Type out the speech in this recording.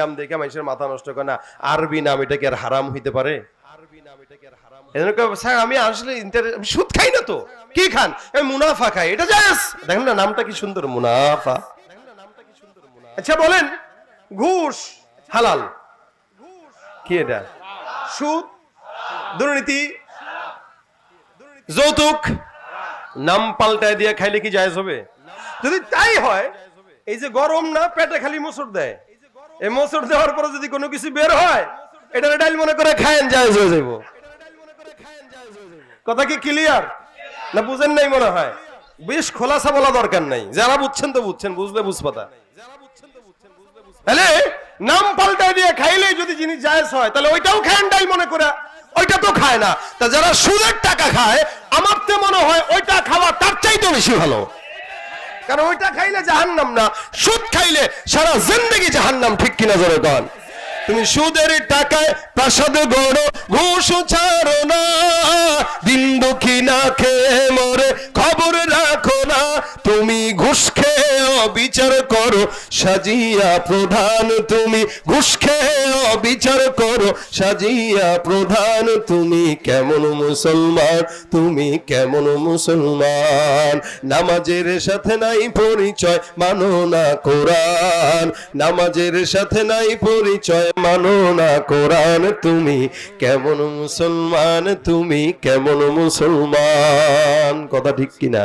নাম দেখে মানুষের মাথা নষ্ট করে না। আরবি নাম এটা কি আর হারাম হইতে পারে? আমি আসলে সুদ খাই না তো। কি খান? মুনাফা খাই। এটা দেখেন না নামটা কি সুন্দর মুনাফা। আচ্ছা বলেন। ঘুষ হালাল। কি এটা? সুদ। দুর্নীতি। যৌতুক। নাম পাল্টায় দিয়ে খাইলে কি জায়েজ হবে? যদি তাই হয় এই যে গরম না পেটে খালি মোসর দেয়। এই মোসর দেওয়ার পরে যদি কোনো কিছু বের হয় এটা ডাইল মনে করে খায়েন জায়েজ হয়ে যাইব। কথা কি ক্লিয়ার না বুঝেন নাই মনে হয়? বেশ খোলাসা বলা দরকার নাই। যারা বুঝছেন তো বুঝছেন, বুঝলে বুঝপাতা। তাহলে নাম পাল্টায় দিয়ে খাইলে যদি জিনিস জায়েজ হয়, তাহলে ওইটাও খায় ডাই মনে করে, ওইটা তো খায় না। তা যারা সুদের টাকা খায়, আমার তো মনে হয় ওইটা খাওয়া তার চাইতে বেশি ভালো। কারণ ওইটা খাইলে জাহান্নাম না, সুদ খাইলে সারা জিন্দগি জাহান্নাম, ঠিক কিনা জোরে কন? তুমি সুদের টাকায় প্রাসাদ গড়ো, ঘুষ ছাড়ো না, দিন দুঃখী না খেয়ে মরে খবর রাখো না তুমি ঘুষ খেয়ে অবিচার করো, সাজিয়া প্রধান তুমি। ঘুষ খেয়ে অবিচার করো, সাজিয়া প্রধান তুমি। কেমন মুসলমান, তুমি কেমন মুসলমান? নামাজের সাথে নাই পরিচয়, মানো না কোরআন। নামাজের সাথে নাই পরিচয়, মানো না কোরআন। তুমি কেমন মুসলমান, তুমি কেমন মুসলমান? কথা ঠিক কিনা?